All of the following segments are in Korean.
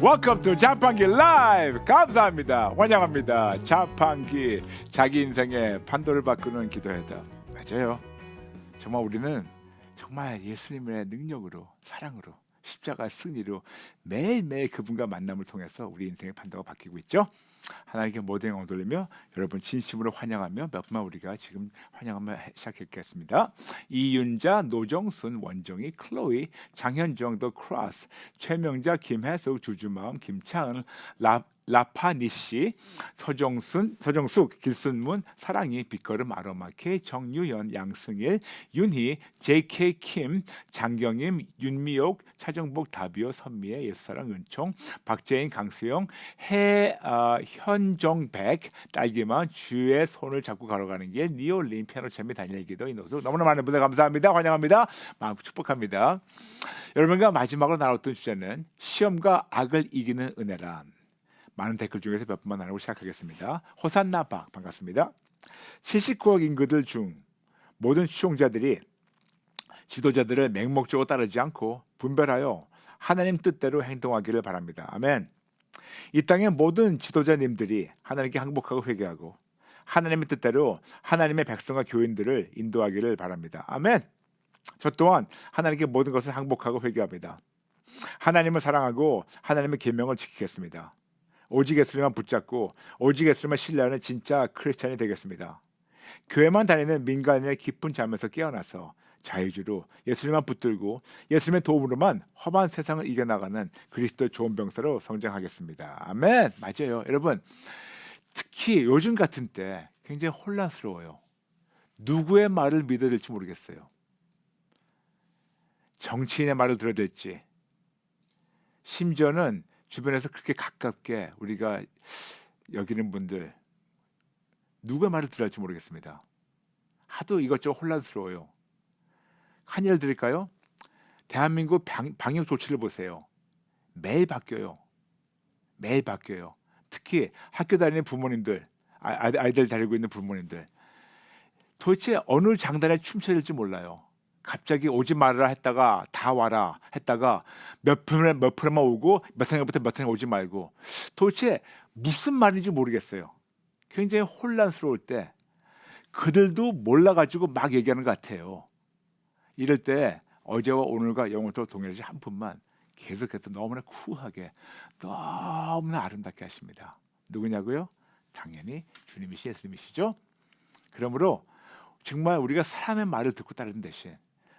Welcome to 자판기 라이브 감사합니다. 환영합니다. 자판기 자기 인생의 판도를 바꾸는 기도회다. 맞아요. 정말 우리는 정말 예수님의 능력으로 사랑으로 십자가 승리로 매일매일 그분과 만남을 통해서 우리 인생의 판도가 바뀌고 있죠 하나님께 모든 영광 돌리며 여러분 진심으로 환영하며 몇 분만 우리가 지금 환영하며 해- 시작했겠습니다. 이윤자, 노정순, 원정희, 클로이, 장현정, 더 크로스, 최명자, 김혜숙, 주주마음, 김차은, 라 라파니씨, 서정순, 서정숙, 길순문, 사랑이, 빛걸음, 아로마케, 정유연, 양승일, 윤희, JK 킴, 장경임, 윤미옥, 차정복, 다비오, 선미애, 예수사랑, 은총, 박재인, 강수영, 해 어, 현정백, 딸기만, 주의 손을 잡고 걸어가는 길, 니올린, 피아노 재미 다니엘 기도, 이노수 너무나 많은 분들 감사합니다. 환영합니다. 마음 축복합니다. 여러분과 마지막으로 나눴던 주제는 시험과 악을 이기는 은혜란 많은 댓글 중에서 몇 분만 나누고 시작하겠습니다. 호산나 박 반갑습니다. 79억 인구들 중 모든 시청자들이 지도자들을 맹목적으로 따르지 않고 분별하여 하나님 뜻대로 행동하기를 바랍니다. 아멘. 이 땅의 모든 지도자님들이 하나님께 항복하고 회개하고 하나님의 뜻대로 하나님의 백성과 교인들을 인도하기를 바랍니다. 아멘. 저 또한 하나님께 모든 것을 항복하고 회개합니다. 하나님을 사랑하고 하나님의 계명을 지키겠습니다. 오직 예수님만 붙잡고 오직 예수님만 신뢰하는 진짜 크리스찬이 되겠습니다. 교회만 다니는 민간인의 깊은 잠에서 깨어나서 자유주로 예수님만 붙들고 예수님의 도움으로만 험한 세상을 이겨나가는 그리스도의 좋은 병사로 성장하겠습니다. 아멘. 맞아요. 여러분 특히 요즘 같은 때 굉장히 혼란스러워요. 누구의 말을 믿어야 될지 모르겠어요. 정치인의 말을 들어야 될지 심지어는 주변에서 그렇게 가깝게 우리가 여기는 분들 누구의 말을 들어야 할지 모르겠습니다. 하도 이것저것 혼란스러워요. 한 예를 드릴까요? 대한민국 방, 방역 조치를 보세요. 매일 바뀌어요. 매일 바뀌어요. 특히 학교 다니는 부모님들, 아, 아이- 아이들 데리고 있는 부모님들, 도대체 어느 장단에 춤춰야 될지 몰라요. 갑자기 오지 말아라 했다가 다 와라 했다가 몇 분에 몇 분에만 오고 몇 학년부터 몇 학년 오지 말고 도대체 무슨 말인지 모르겠어요. 굉장히 혼란스러울 때 그들도 몰라가지고 막 얘기하는 것 같아요. 이럴 때 어제와 오늘과 영원토 동일하지 한 분만 계속해서 너무나 쿠하게 너무나 아름답게 하십니다. 누구냐고요? 당연히 주님이시 예수님이시죠. 그러므로 정말 우리가 사람의 말을 듣고 따르는 대신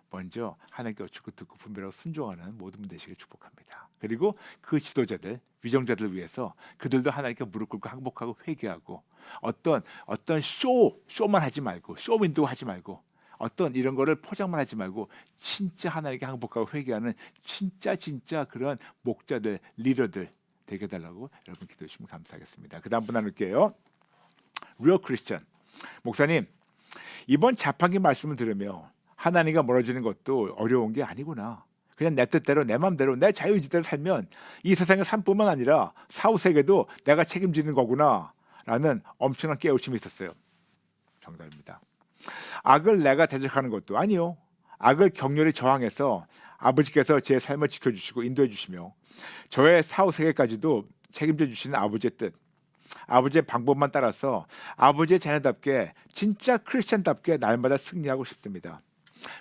먼저 하나님께 어쩌고 듣고 분별하고 순종하는 모든 분 되시길 축복합니다. 그리고 그 지도자들, 위정자들을 위해서 그들도 하나님께 무릎 꿇고 항복하고 회개하고 어떤 어떤 쇼 쇼만 하지 말고 쇼 윈도 하지 말고 어떤 이런 거를 포장만 하지 말고 진짜 하나님께 항복하고 회개하는 진짜 진짜 그런 목자들, 리더들 되게 달라고 여러분 기도해 주시면 감사하겠습니다. 그 다음 분 나눌게요. 리얼 크리스천 목사님 이번 자판기 말씀을 들으며 하나님과 멀어지는 것도 어려운 게 아니구나. 그냥 내 뜻대로 내 마음대로 내 자유의지대로 살면 이 세상의 삶뿐만 아니라 사후 세계도 내가 책임지는 거구나라는 엄청난 깨우침이 있었어요. 정답입니다. 악을 내가 대적하는 것도 아니요. 악을 격렬히 저항해서 아버지께서 제 삶을 지켜주시고 인도해 주시며 저의 사후 세계까지도 책임져 주시는 아버지의 뜻. 아버지의 방법만 따라서 아버지의 자녀답게 진짜 크리스천답게 날마다 승리하고 싶습니다.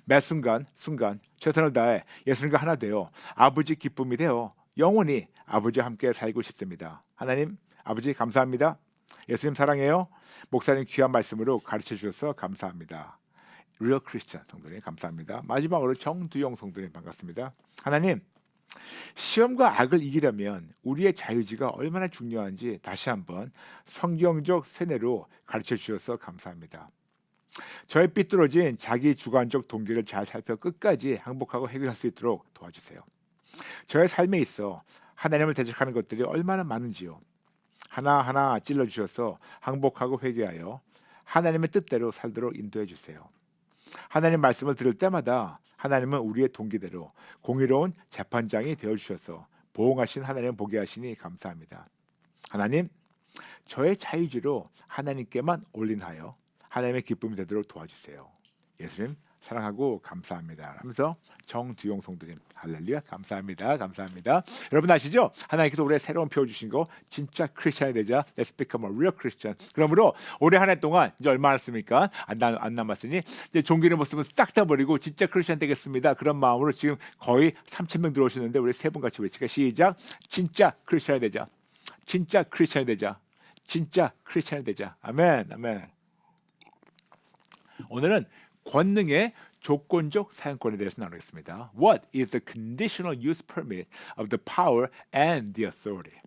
매 순간 순간 최선을 다해 예수님과 하나 되어 아버지 기쁨이 되어 영원히 아버지와 함께 살고 싶습니다. 하나님 아버지 감사합니다. 예수님 사랑해요. 목사님 귀한 말씀으로 가르쳐 주셔서 감사합니다. 리얼 크리스천 성도님 감사합니다. 마지막으로 정두영 성도님 반갑습니다. 하나님 시험과 악을 이기려면 우리의 자유지가 얼마나 중요한지 다시 한번 성경적 세뇌로 가르쳐 주셔서 감사합니다. 저의 삐뚤어진 자기 주관적 동기를 잘 살펴 끝까지 항복하고 해결할 수 있도록 도와주세요. 저의 삶에 있어 하나님을 대적하는 것들이 얼마나 많은지요. 하나하나 찔러 주셔서 항복하고 회개하여 하나님의 뜻대로 살도록 인도해 주세요. 하나님 말씀을 들을 때마다 하나님은 우리의 동기대로 공의로운 재판장이 되어 주셔서 보응하신 하나님 보게 하시니 감사합니다. 하나님, 저의 자유지로 하나님께만 올린하여 하나님의 기쁨이 되도록 도와주세요. 예수님 사랑하고 감사합니다. 하면서 정두용 성도님 할렐루야 감사합니다 감사합니다. 여러분 아시죠? 하나님께서 올해 새로운 표어 주신 거 진짜 크리스천이 되자 Let's become a real Christian. 그러므로 올해 한 해 동안 이제 얼마 남았습니까? 안, 남, 안 남았으니 이제 종교의 모습은 싹 다 버리고 진짜 크리스천 되겠습니다. 그런 마음으로 지금 거의 3천 명 들어오시는데 우리 세 분 같이 외치까 시작 진짜 크리스천이 되자 진짜 크리스천이 되자 진짜 크리스천이 되자 아멘 아멘. 오늘은 권능의 조건적 사용권에 대해서 나누겠습니다. What is the conditional use permit of the power and the authority?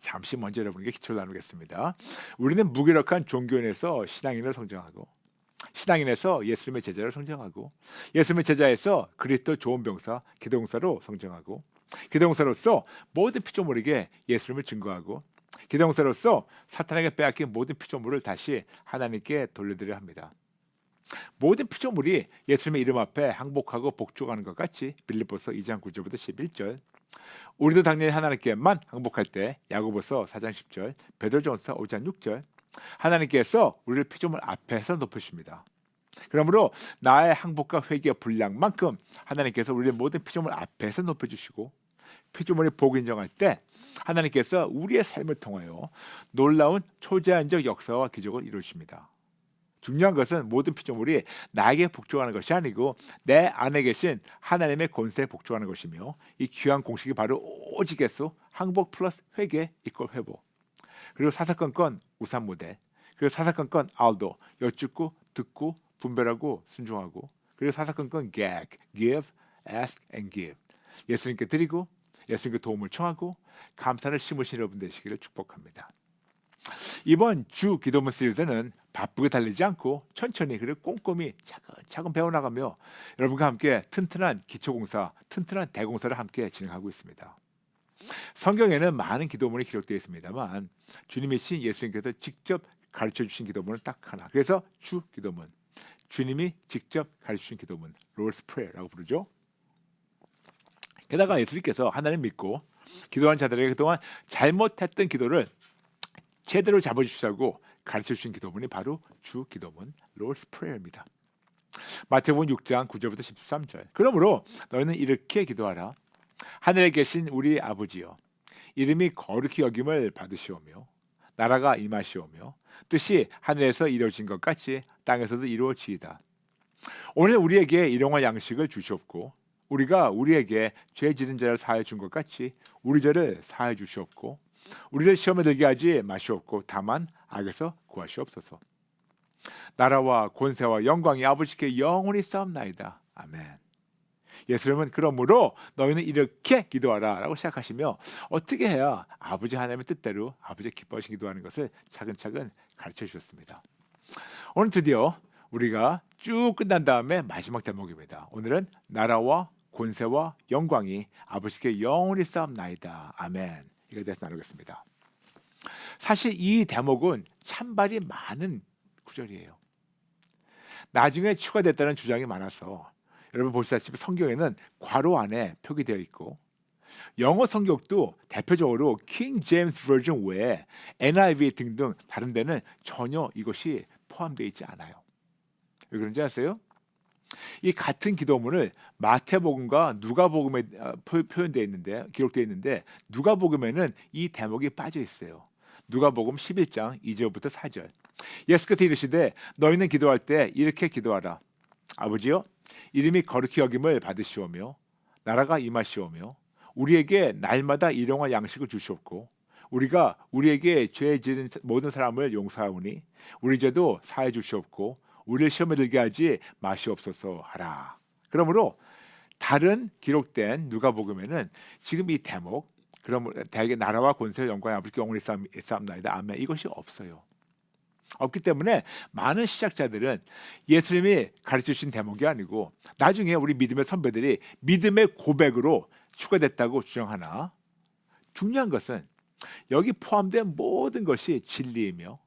잠시 먼저 여러분에게 기초를 나누겠습니다. 우리는 무기력한 종교인에서 신앙인을 성장하고 신앙인에서 예수님의 제자를 성장하고 예수님의 제자에서 그리스도 좋은 병사 기동사로 성장하고 기동사로서 모든 피조물에게 예수님을 증거하고 기동사로서 사탄에게 빼앗긴 모든 피조물을 다시 하나님께 돌려드려야 합니다. 모든 피조물이 예수님의 이름 앞에 항복하고 복종하는 것 같이 빌립보서 2장 9절부터 11절 우리도 당연히 하나님께만 항복할 때 야고보서 4장 10절 베드로전서 5장 6절 하나님께서 우리를 피조물 앞에서 높여주십니다. 그러므로 나의 항복과 회개의 분량만큼 하나님께서 우리의 모든 피조물 앞에서 높여주시고 피조물이 복 인정할 때 하나님께서 우리의 삶을 통하여 놀라운 초제한적 역사와 기적을 이루십니다. 중요한 것은 모든 피조물이 나에게 복종하는 것이 아니고 내 안에 계신 하나님의 권세에 복종하는 것이며 이 귀한 공식이 바로 오직 예수 항복 플러스 회개 이꼴 회복. 그리고 사사건건 우산 모델. 그리고 사사건건 알도 여쭙고 듣고 분별하고 순종하고. 그리고 사사건건 gag give ask and give. 예수님께 드리고 예수님께 도움을 청하고 감사를 심으신 여러분 되시기를 축복합니다. 이번 주 기도문 시리즈는 바쁘게 달리지 않고 천천히 그리고 꼼꼼히 차근차근 배워나가며 여러분과 함께 튼튼한 기초공사, 튼튼한 대공사를 함께 진행하고 있습니다. 성경에는 많은 기도문이 기록되어 있습니다만 주님이신 예수님께서 직접 가르쳐 주신 기도문은 딱 하나. 그래서 주 기도문. 주님이 직접 가르쳐 주신 기도문, 롤스 프레어라고 부르죠. 게다가 예수님께서 하나님 믿고 기도한 자들에게 그동안 잘못했던 기도를 제대로 잡아주시라고 가르쳐 주신 기도문이 바로 주 기도문 롤스 프레어입니다. 마태복음 6장 9절부터 13절. 그러므로 너희는 이렇게 기도하라. 하늘에 계신 우리 아버지여 이름이 거룩히 여김을 받으시오며 나라가 임하시오며 뜻이 하늘에서 이루어진 것 같이 땅에서도 이루어지이다. 오늘 우리에게 일용할 양식을 주시옵고 우리가 우리에게 죄 지은 자를 사해 준 것 같이 우리 죄를 사해 주시옵고 우리를 시험에 들게 하지 마시옵고 다만 악에서 구하시옵소서. 나라와 권세와 영광이 아버지께 영원히 싸움나이다. 아멘. 예수님은 그러므로 너희는 이렇게 기도하라라고 시작하시며 어떻게 해야 아버지 하나님의 뜻대로 아버지 기뻐하신 기도하는 것을 차근차근 가르쳐 주셨습니다. 오늘 드디어 우리가 쭉 끝난 다음에 마지막 대목입니다. 오늘은 나라와 권세와 영광이 아버지께 영원히 싸움나이다. 아멘. 이거에 대해서 나누겠습니다. 사실 이 대목은 찬발이 많은 구절이에요. 나중에 추가됐다는 주장이 많아서 여러분 보시다시피 성경에는 괄호 안에 표기되어 있고 영어 성격도 대표적으로 킹 제임스 버전 외에 NIV 등등 다른 데는 전혀 이것이 포함되어 있지 않아요. 왜 그런지 아세요? 이 같은 기도문을 마태복음과 누가복음에 어, 표현되어 있는데 기록되어 있는데 누가복음에는 이 대목이 빠져 있어요. 누가복음 11장 2절부터 4절. 예수께서 이르시되 너희는 기도할 때 이렇게 기도하라. 아버지여 이름이 거룩히 여김을 받으시오며 나라가 임하시오며 우리에게 날마다 일용할 양식을 주시옵고 우리가 우리에게 죄 지은 모든 사람을 용서하오니 우리 죄도 사해 주시옵고 우리를 시험에 들게 하지 마시옵소서 하라. 그러므로 다른 기록된 누가복음에는 지금 이 대목 그럼 대개 나라와 권세와 영광이 아버지께 영원히 싸움나이다. 아멘. 이것이 없어요. 없기 때문에 많은 시작자들은 예수님이 가르쳐 주신 대목이 아니고 나중에 우리 믿음의 선배들이 믿음의 고백으로 추가됐다고 주장하나 중요한 것은 여기 포함된 모든 것이 진리이며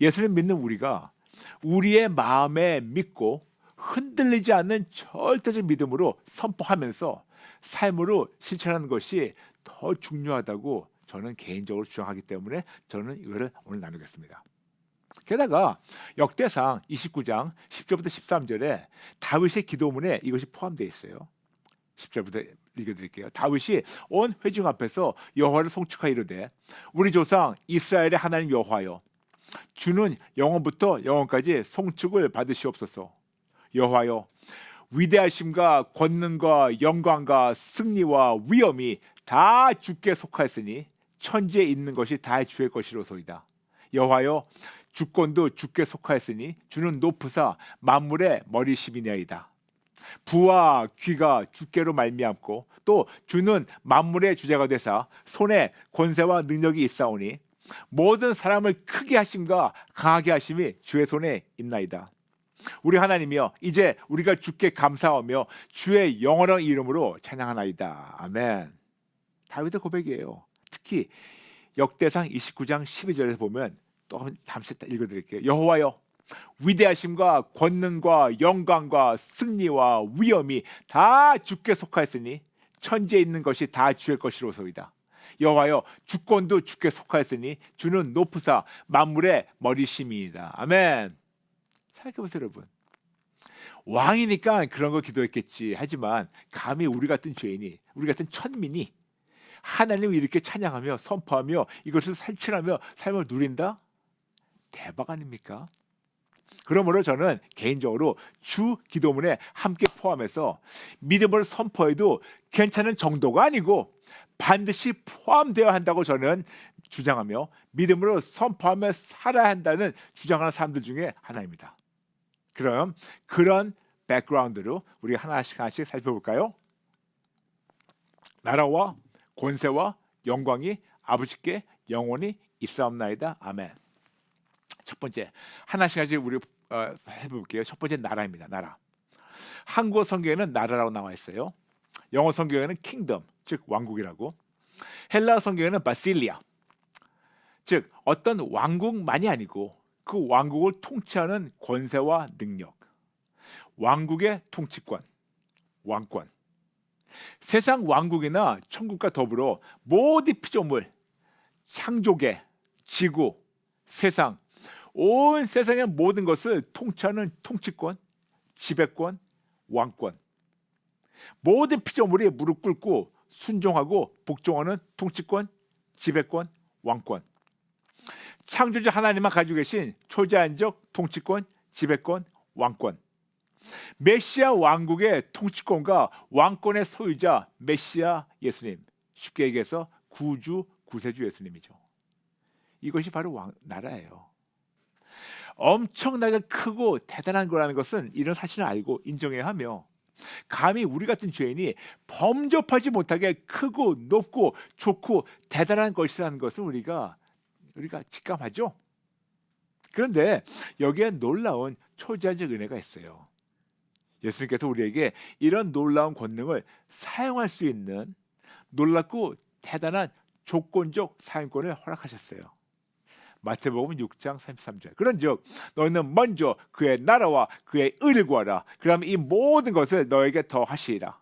예수님 믿는 우리가 우리의 마음에 믿고 흔들리지 않는 절대적 믿음으로 선포하면서 삶으로 실천하는 것이 더 중요하다고 저는 개인적으로 주장하기 때문에 저는 이거를 오늘 나누겠습니다. 게다가 역대상 29장 10절부터 13절에 다윗의 기도문에 이것이 포함되어 있어요. 10절부터 읽어드릴게요. 다윗이 온 회중 앞에서 여호와를 송축하여 이르되 우리 조상 이스라엘의 하나님 여호와여 주는 영원부터 영원까지 송축을 받으시옵소서. 여호와여 위대하심과 권능과 영광과 승리와 위엄이 다 주께 속하였으니 천지에 있는 것이 다 주의 것이로소이다. 여호와여 주권도 주께 속하였으니 주는 높으사 만물의 머리심이니이다. 부와 귀가 주께로 말미암고 또 주는 만물의 주자가 되사 손에 권세와 능력이 있사오니 모든 사람을 크게 하심과 강하게 하심이 주의 손에 있나이다. 우리 하나님이여 이제 우리가 주께 감사하며 주의 영원한 이름으로 찬양하나이다. 아멘. 다윗의 고백이에요. 특히 역대상 29장 12절에서 보면 또 잠시 읽어 드릴게요. 여호와여 위대하심과 권능과 영광과 승리와 위엄이 다 주께 속하였으니 천지에 있는 것이 다 주의 것이로소이다. 여호와여 주권도 주께 속하였으니 주는 높으사 만물의 머리심이이다. 아멘. 생각해보세요 여러분. 왕이니까 그런 거 기도했겠지. 하지만 감히 우리 같은 죄인이 우리 같은 천민이 하나님을 이렇게 찬양하며 선포하며 이것을 살출하며 삶을 누린다? 대박 아닙니까? 그러므로 저는 개인적으로 주 기도문에 함께 포함해서 믿음을 선포해도 괜찮은 정도가 아니고 반드시 포함되어야 한다고 저는 주장하며 믿음으로 선포하며 살아야 한다는 주장하는 사람들 중에 하나입니다. 그럼 그런 백그라운드로 우리 하나씩 하나씩 살펴볼까요? 나라와 권세와 영광이 아버지께 영원히 있사옵나이다. 아멘. 첫 번째 하나씩 하나씩 우리 어, 해볼게요. 첫 번째 나라입니다. 나라. 한국어 성경에는 나라라고 나와 있어요. 영어 성경에는 킹덤, 즉 왕국이라고. 헬라 성경에는 바실리아, 즉 어떤 왕국만이 아니고 그 왕국을 통치하는 권세와 능력, 왕국의 통치권, 왕권. 세상 왕국이나 천국과 더불어 모든 피조물, 창조계, 지구, 세상, 온 세상의 모든 것을 통치하는 통치권, 지배권, 왕권. 모든 피조물이 무릎 꿇고 순종하고 복종하는 통치권, 지배권, 왕권. 창조주 하나님만 가지고 계신 초자연적 통치권, 지배권, 왕권. 메시아 왕국의 통치권과 왕권의 소유자 메시아 예수님. 쉽게 얘기해서 구주 구세주 예수님이죠. 이것이 바로 왕, 나라예요. 엄청나게 크고 대단한 거라는 것은 이런 사실을 알고 인정해야 하며 감히 우리 같은 죄인이 범접하지 못하게 크고 높고 좋고 대단한 것이라는 것을 우리가 우리가 직감하죠. 그런데 여기에 놀라운 초자연적 은혜가 있어요. 예수님께서 우리에게 이런 놀라운 권능을 사용할 수 있는 놀랍고 대단한 조건적 사용권을 허락하셨어요. 마태복음 6장 33절. 그런즉 너희는 먼저 그의 나라와 그의 의를 구하라. 그러면 이 모든 것을 너에게 더 하시리라.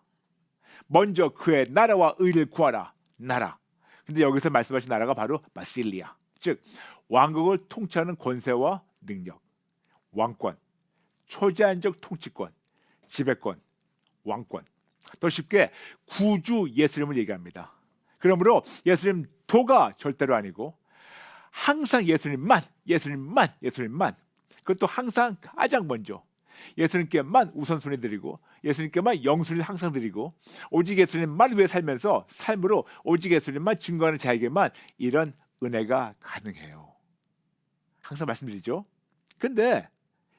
먼저 그의 나라와 의를 구하라. 나라. 근데 여기서 말씀하신 나라가 바로 마실리아. 즉 왕국을 통치하는 권세와 능력, 왕권, 초제한적 통치권, 지배권, 왕권. 더 쉽게 구주 예수님을 얘기합니다. 그러므로 예수님 도가 절대로 아니고 항상 예수님만, 예수님만, 예수님만. 그것도 항상 가장 먼저 예수님께만 우선순위 드리고 예수님께만 영순위를 항상 드리고 오직 예수님만 위해 살면서 삶으로 오직 예수님만 증거하는 자에게만 이런 은혜가 가능해요. 항상 말씀드리죠. 근데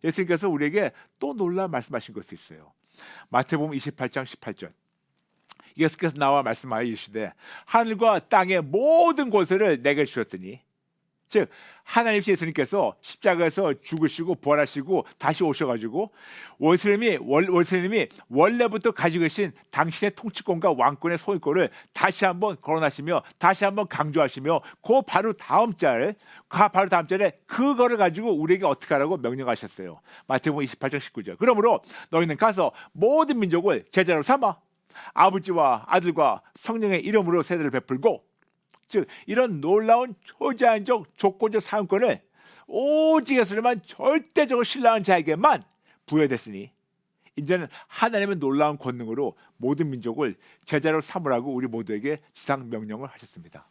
예수님께서 우리에게 또 놀라 말씀하신 것이 있어요. 마태복음 28장 18절. 예수께서 나와 말씀하여 이르시되 하늘과 땅의 모든 권세를 내게 주셨으니 즉 하나님 예수님께서 십자가에서 죽으시고 부활하시고 다시 오셔가지고 원수님이 원수님이 원래부터 가지고 계신 당신의 통치권과 왕권의 소유권을 다시 한번 거론하시며 다시 한번 강조하시며 그 바로 다음 절, 그 바로 다음 절에 그거를 가지고 우리에게 어떻게 하라고 명령하셨어요. 마태복음 28장 19절. 그러므로 너희는 가서 모든 민족을 제자로 삼아 아버지와 아들과 성령의 이름으로 세례를 베풀고 즉 이런 놀라운 초자연적 조건적 사용권을 오직 예수님만 절대적으로 신뢰하는 자에게만 부여됐으니 이제는 하나님의 놀라운 권능으로 모든 민족을 제자로 삼으라고 우리 모두에게 지상 명령을 하셨습니다.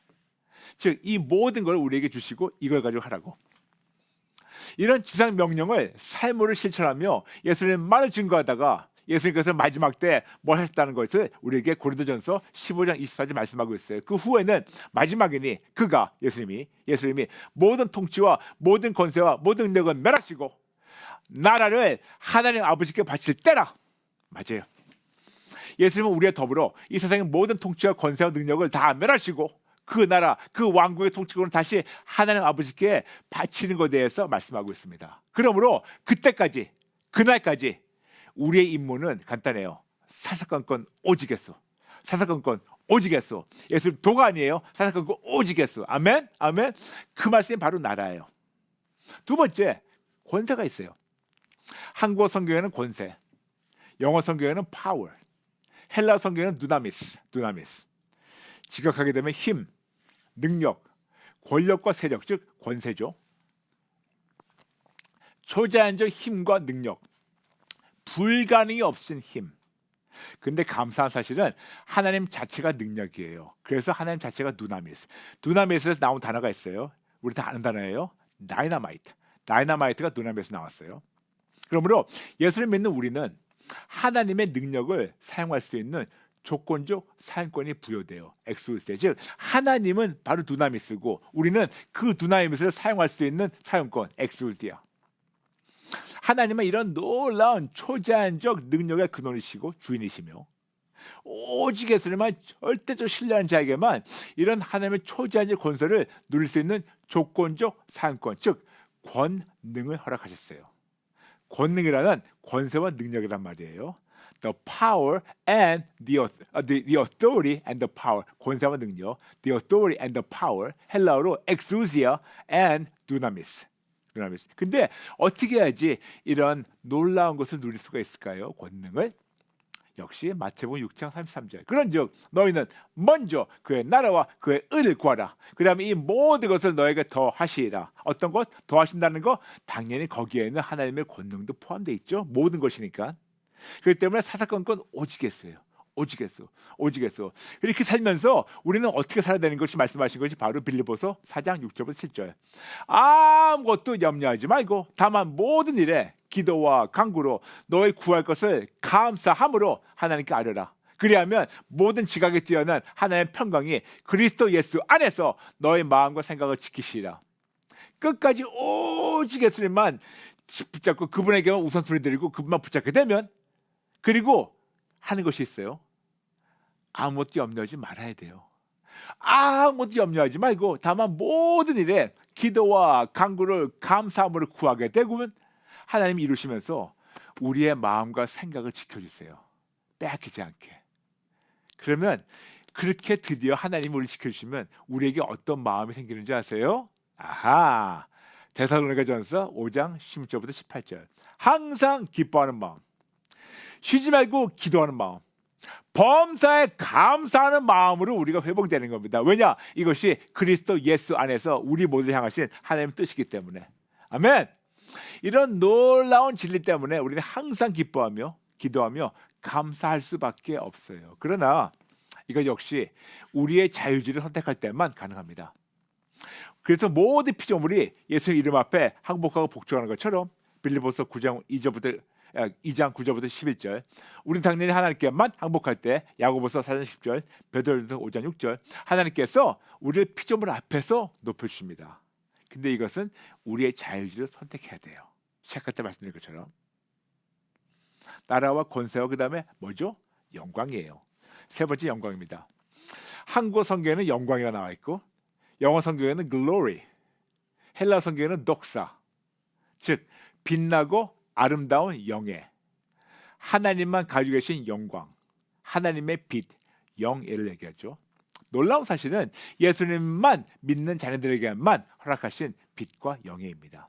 즉 이 모든 걸 우리에게 주시고 이걸 가지고 하라고. 이런 지상 명령을 삶으로 실천하며 예수님의 말을 증거하다가 예수님께서 마지막 때 뭘 하셨다는 것을 우리에게 고린도전서 15장 24절 말씀하고 있어요. 그 후에는 마지막이니 그가 예수님이 예수님이 모든 통치와 모든 권세와 모든 능력을 멸하시고 나라를 하나님 아버지께 바칠 때라. 맞아요. 예수님은 우리와 더불어 이 세상의 모든 통치와 권세와 능력을 다 멸하시고 그 나라, 그 왕국의 통치권을 다시 하나님 아버지께 바치는 것에 대해서 말씀하고 있습니다. 그러므로 그때까지, 그날까지 우리의 임무는 간단해요. 사사건건 오지겠소. 사사건건 오지겠소. 예수님 도가 아니에요. 사사건건 오지겠소. 아멘, 아멘. 그 말씀이 바로 나라예요. 두 번째, 권세가 있어요. 한국어 성경에는 권세, 영어 성경에는 파워, 헬라 성경에는 누나미스, 누나미스. 지각하게 되면 힘, 능력, 권력과 세력, 즉 권세죠. 초자연적 힘과 능력, 불가능이 없으신 힘. 근데 감사한 사실은 하나님 자체가 능력이에요. 그래서 하나님 자체가 누나미스. 누나미스에서 나온 단어가 있어요. 우리 다 아는 단어예요. 다이나마이트. 다이나마이트가 누나미스에서 나왔어요. 그러므로 예수를 믿는 우리는 하나님의 능력을 사용할 수 있는 조건적 사용권이 부여돼요. 엑스우스에 즉 하나님은 바로 두나미스고 우리는 그 두나미스를 사용할 수 있는 사용권 엑스우스야. 하나님은 이런 놀라운 초자연적 능력의 근원이시고 주인이시며 오직 예수님만 절대적 신뢰하는 자에게만 이런 하나님의 초자연적 권세를 누릴 수 있는 조건적 사용권 즉 권능을 허락하셨어요. 권능이라는 권세와 능력이란 말이에요. The power and the, the, the authority and the power 권세와 능력 the authority and the power 헬라어로 exousia and dunamis dunamis 근데 어떻게 해야지 이런 놀라운 것을 누릴 수가 있을까요? 권능을 역시 마태복음 6장 33절. 그런즉 너희는 먼저 그의 나라와 그의 의를 구하라. 그다음에 이 모든 것을 너에게 더 하시리라. 어떤 것? 더 하신다는 거 당연히 거기에는 하나님의 권능도 포함되어 있죠. 모든 것이니까. 그렇기 때문에 사사건건 오지겠어요. 오지겠어. 오지겠어. 이렇게 살면서 우리는 어떻게 살아야 되는 것이 말씀하신 것이 바로 빌리보서 4장 6절부터 7절. 아무것도 염려하지 말고 다만 모든 일에 기도와 간구로 너의 구할 것을 감사함으로 하나님께 아뢰라. 그리하면 모든 지각에 뛰어난 하나님의 평강이 그리스도 예수 안에서 너의 마음과 생각을 지키시리라. 끝까지 오직 예수님만 붙잡고 그분에게만 우선순위 드리고 그분만 붙잡게 되면 그리고 하는 것이 있어요. 아무것도 염려하지 말아야 돼요. 아무것도 염려하지 말고 다만 모든 일에 기도와 간구를 감사함으로 구하게 되면 하나님이 이루시면서 우리의 마음과 생각을 지켜주세요. 빼앗기지 않게. 그러면 그렇게 드디어 하나님이 우리 지켜주시면 우리에게 어떤 마음이 생기는지 아세요? 아하. 대사로니가전서 5장 16절부터 18절. 항상 기뻐하는 마음. 쉬지 말고 기도하는 마음. 범사에 감사하는 마음으로 우리가 회복되는 겁니다. 왜냐? 이것이 그리스도 예수 안에서 우리 모두를 향하신 하나님의 뜻이기 때문에. 아멘. 이런 놀라운 진리 때문에 우리는 항상 기뻐하며 기도하며 감사할 수밖에 없어요. 그러나 이거 역시 우리의 자유지를 선택할 때만 가능합니다. 그래서 모든 피조물이 예수 이름 앞에 항복하고 복종하는 것처럼 빌리보서 9장 2절부터 2장 9절부터 11절. 우리 당연히 하나님께만 항복할 때 야고보서 4장 10절, 베드로전서 5장 6절. 하나님께서 우리를 피조물 앞에서 높여 주십니다. 근데 이것은 우리의 자유지를 선택해야 돼요. 시작할 때 말씀드린 것처럼 나라와 권세와 그 다음에 뭐죠? 영광이에요. 세 번째 영광입니다. 한국 성경에는 영광이가 나와 있고 영어 성경에는 glory, 헬라 성경에는 독사, 즉 빛나고 아름다운 영예, 하나님만 가지고 계신 영광, 하나님의 빛, 영예를 얘기하죠. 놀라운 사실은 예수님만 믿는 자녀들에게만 허락하신 빛과 영예입니다.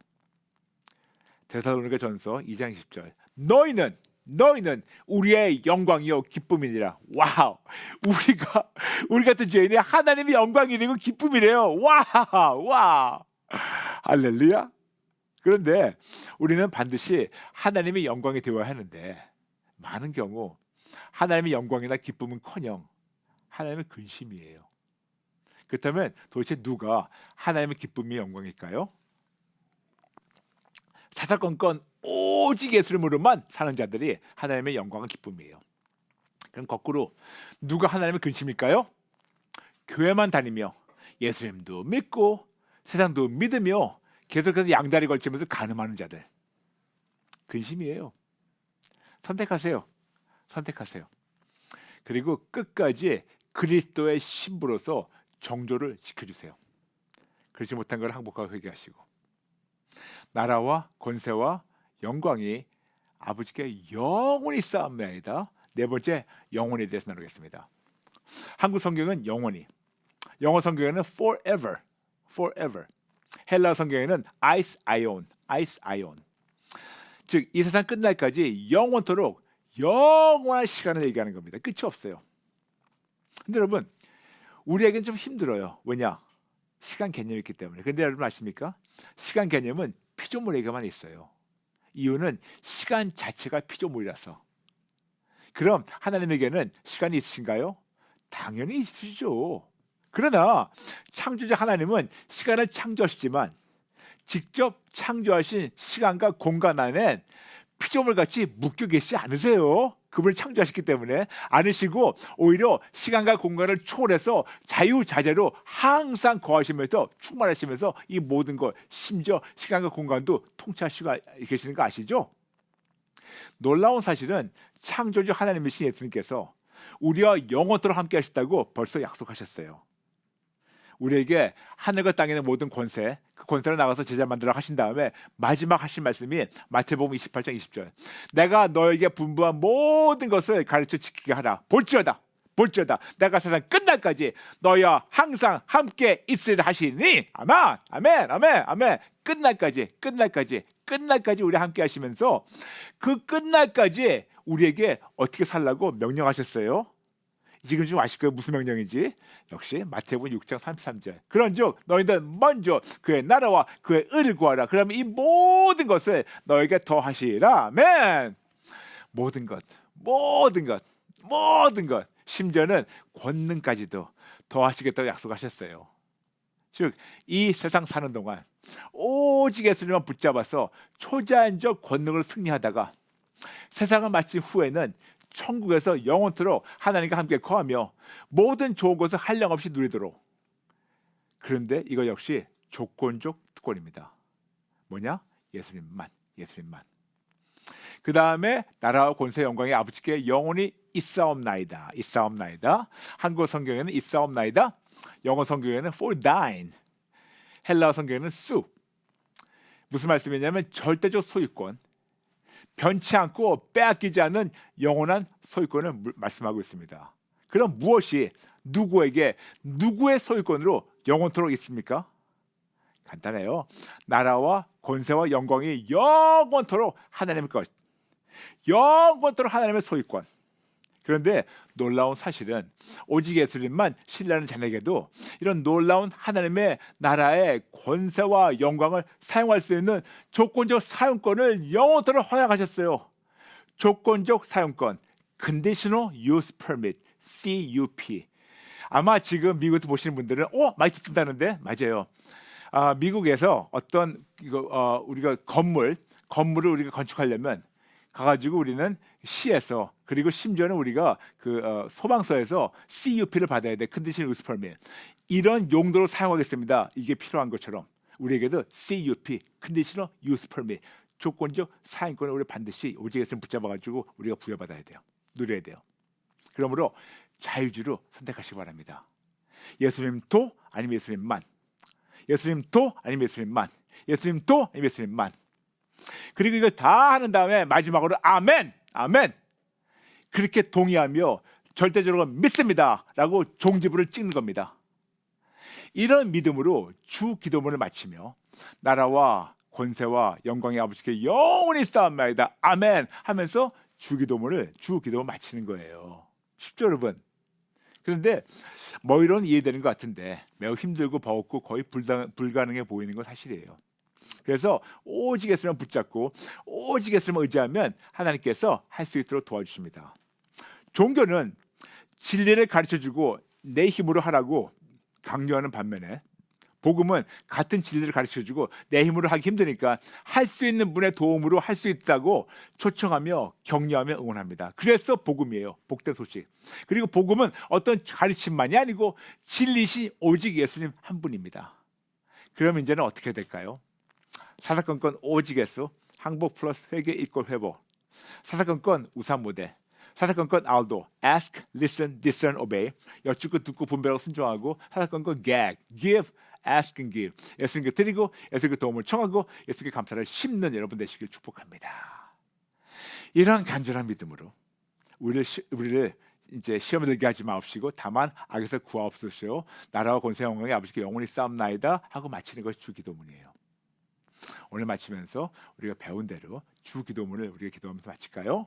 데살로니가 전서 2장 20절 너희는 너희는 우리의 영광이요 기쁨이니라. 와우. 우리가 우리 같은 죄인이 하나님의 영광이고 기쁨이래요. 와! 와! 할렐루야. 그런데 우리는 반드시 하나님의 영광이 되어야 하는데 많은 경우 하나님의 영광이나 기쁨은커녕 하나님의 근심이에요. 그렇다면 도대체 누가 하나님의 기쁨이 영광일까요? 사사건건 오직 예수님으로만 사는 자들이 하나님의 영광과 기쁨이에요. 그럼 거꾸로 누가 하나님의 근심일까요? 교회만 다니며 예수님도 믿고 세상도 믿으며 계속해서 양다리 걸치면서 가늠하는 자들 근심이에요. 선택하세요. 선택하세요. 그리고 끝까지 그리스도의 신부로서 정조를 지켜주세요. 그렇지 못한 걸 항복하고 회개하시고 나라와 권세와 영광이 아버지께 영원히 쌓옵나이다. 네 번째 영원에 대해서 나누겠습니다. 한국 성경은 영원히, 영어 성경에는 forever, forever. 헬라 성경에는 ice ion, ice ion. 즉이 세상 끝날까지 영원토록 영원한 시간을 얘기하는 겁니다. 끝이 없어요. 근데 여러분 우리에겐 좀 힘들어요. 왜냐? 시간 개념이 있기 때문에. 근데 여러분 아십니까? 시간 개념은 피조물에게만 있어요. 이유는 시간 자체가 피조물이라서. 그럼 하나님에게는 시간이 있으신가요? 당연히 있으시죠. 그러나 창조자 하나님은 시간을 창조하시지만 직접 창조하신 시간과 공간 안에 피조물 같이 묶여 계시지 않으세요. 그분을 창조하셨기 때문에 않으시고 오히려 시간과 공간을 초월해서 자유자재로 항상 거하시면서 충만하시면서 이 모든 것 심지어 시간과 공간도 통치하시고 계시는 거 아시죠? 놀라운 사실은 창조주 하나님이신 예수님께서 우리와 영원토록 함께 하셨다고 벌써 약속하셨어요. 우리에게 하늘과 땅에 있는 모든 권세, 그 권세를 나가서 제자 만들어 하신 다음에 마지막 하신 말씀이 마태복음 28장 20절. 내가 너에게 분부한 모든 것을 가르쳐 지키게 하라. 볼지어다. 볼지어다. 내가 세상 끝날까지 너희와 항상 함께 있으리라 하시니. 아멘. 아멘. 아멘. 아멘. 끝날까지. 끝날까지. 끝날까지 우리 함께 하시면서 그 끝날까지 우리에게 어떻게 살라고 명령하셨어요? 지금 좀 아실 거예요. 무슨 명령인지. 역시 마태복음 6장 33절. 그런즉 너희들 먼저 그의 나라와 그의 의를 구하라. 그러면 이 모든 것을 너에게 더하시라. 아멘. 모든 것 모든 것 모든 것. 심지어는 권능까지도 더하시겠다고 약속하셨어요. 즉 이 세상 사는 동안 오직 예수님만 붙잡아서 초자연적 권능을 승리하다가 세상을 마친 후에는 천국에서 영원토록 하나님과 함께 거하며 모든 좋은 것을 한량 없이 누리도록. 그런데 이거 역시 조건적 특권입니다. 뭐냐? 예수님만, 예수님만. 그 다음에 나라와 권세 영광의 아버지께 영원히 있사옵나이다, 있사옵나이다. 한국 성경에는 있사옵나이다. 영어 성경에는 for thine. 헬라어 성경에는 수. 무슨 말씀이냐면 절대적 소유권. 변치 않고 빼앗기지 않는 영원한 소유권을 말씀하고 있습니다. 그럼 무엇이 누구에게 누구의 소유권으로 영원토록 있습니까? 간단해요. 나라와 권세와 영광이 영원토록 하나님의 것. 영원토록 하나님의 소유권. 그런데 놀라운 사실은 오직 예수님만 신뢰하는 자에게도 이런 놀라운 하나님의 나라의 권세와 영광을 사용할 수 있는 조건적 사용권을 영원토록 허락하셨어요. 조건적 사용권, Conditional Use Permit, CUP. 아마 지금 미국에서 보시는 분들은 어 많이 듣는다는데 맞아요. 아, 미국에서 어떤 이거 어, 우리가 건물 건물을 우리가 건축하려면 가가지고 우리는 시에서 그리고 심지어는 우리가 그 어, 소방서에서 CUP를 받아야 돼 컨디션 유스 퍼밋 이런 용도로 사용하겠습니다. 이게 필요한 것처럼 우리에게도 CUP 컨디셔널 유스 퍼밋 조건적 사용권을 우리 반드시 오직에서 붙잡아 가지고 우리가 부여받아야 돼요. 누려야 돼요. 그러므로 자유주로 선택하시기 바랍니다. 예수님도 아니면 예수님만, 예수님도 아니면 예수님만, 예수님도 아니면 예수님만. 그리고 이걸 다 하는 다음에 마지막으로 아멘, 아멘. 그렇게 동의하며 절대적으로 믿습니다 라고 종지부를 찍는 겁니다. 이런 믿음으로 주 기도문을 마치며 나라와 권세와 영광의 아버지께 영원히 싸움나이다 아멘 하면서 주 기도문을 주 기도문 마치는 거예요. 쉽죠, 여러분? 그런데 뭐 이런 이해되는 것 같은데 매우 힘들고 버겁고 거의 불가능해 보이는 건 사실이에요. 그래서 오직 예수님을 붙잡고 오직 예수님을 의지하면 하나님께서 할 수 있도록 도와주십니다. 종교는 진리를 가르쳐 주고 내 힘으로 하라고 강요하는 반면에 복음은 같은 진리를 가르쳐 주고 내 힘으로 하기 힘드니까 할 수 있는 분의 도움으로 할 수 있다고 초청하며 격려하며 응원합니다. 그래서 복음이에요. 복된 소식. 그리고 복음은 어떤 가르침만이 아니고 진리시 오직 예수님 한 분입니다. 그럼 이제는 어떻게 될까요? 사사건건 오직 예수, 항복 플러스 회개 이꼴 회복. 사사건건 우산 모델. 사사건건 알도 ask, listen, discern, obey 여쭙고 듣고 분별하고 순종하고 사사건건 gag, give, ask and give 예수님께 드리고 예수님께 도움을 청하고 예수님께 감사를 심는 여러분 되시길 축복합니다. 이러한 간절한 믿음으로 우리를 시, 우리를 이제 시험에 들게 하지 마옵시고 다만 악에서 구하옵소서 나라와 권세 영광이 아버지께 영원히 싸움나이다 하고 마치는 것이 주기도문이에요. 오늘 마치면서 우리가 배운 대로 주기도문을 우리가 기도하면서 마칠까요?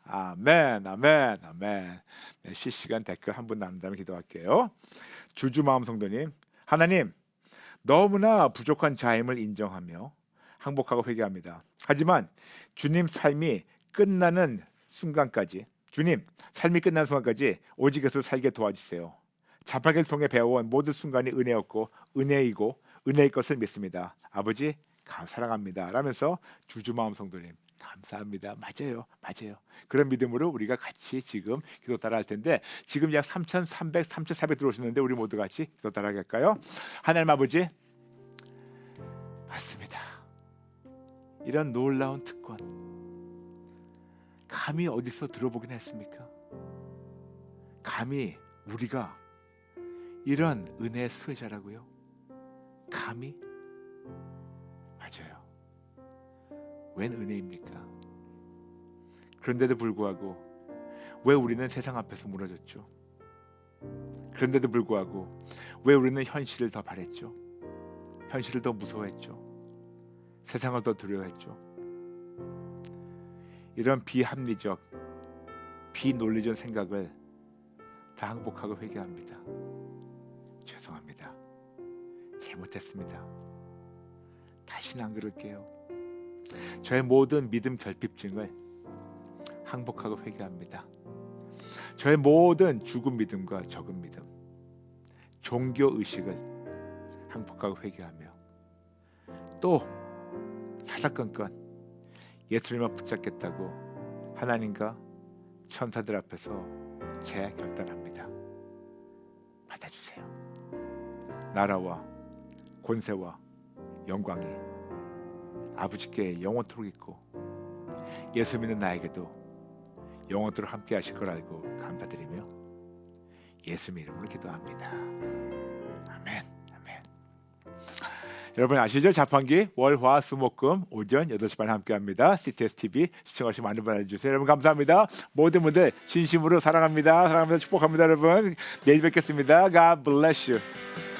아멘, 아멘, 아멘. 네, 실시간 댓글 한분 나눈다면 기도할게요. 주주 마음 성도님, 하나님 너무나 부족한 자임을 인정하며 항복하고 회개합니다. 하지만 주님 삶이 끝나는 순간까지 주님 삶이 끝나는 순간까지 오직 예수 살게 도와주세요. 자박을 통해 배워온 모든 순간이 은혜였고 은혜이고 은혜일 것을 믿습니다. 아버지 감 사랑합니다. 라면서 주주 마음 성도님 감사합니다. 맞아요. 맞아요. 그런 믿음으로 우리가 같이 지금 기도 따라 할 텐데 지금 약 3,300, 3,400 들어오셨는데 우리 모두 같이 기도 따라 할까요? 하나님 아버지 맞습니다. 이런 놀라운 특권 감히 어디서 들어보긴 했습니까? 감히 우리가 이런 은혜의 수혜자라고요? 감히. 웬 은혜입니까? 그런데도 불구하고 왜 우리는 세상 앞에서 무너졌죠? 그런데도 불구하고 왜 우리는 현실을 더 바랬죠? 현실을 더 무서워했죠? 세상을 더 두려워했죠? 이런 비합리적, 비논리적 생각을 다 항복하고 회개합니다. 죄송합니다. 잘못했습니다. 다시는 안 그럴게요. 저의 모든 믿음 결핍증을 항복하고 회개합니다. 저의 모든 죽은 믿음과 적은 믿음, 종교 의식을 항복하고 회개하며 또 사사건건 예수님만 붙잡겠다고 하나님과 천사들 앞에서 제 결단합니다. 받아주세요. 나라와 권세와 영광이 아버지께 영원토록 있고 예수 믿는 나에게도 영원토록 함께 하실 걸 알고 감사드리며 예수 이름으로 기도합니다. 아멘. 여러분 아시죠? 자판기 월화 수목금 오전 8시 반에 함께합니다. CTS TV 시청하시 많은 분들 주세요. 여러분 감사합니다. 모든 분들 진심으로 사랑합니다. 사랑합니다. 축복합니다, 여러분. 내일 뵙겠습니다. God bless you.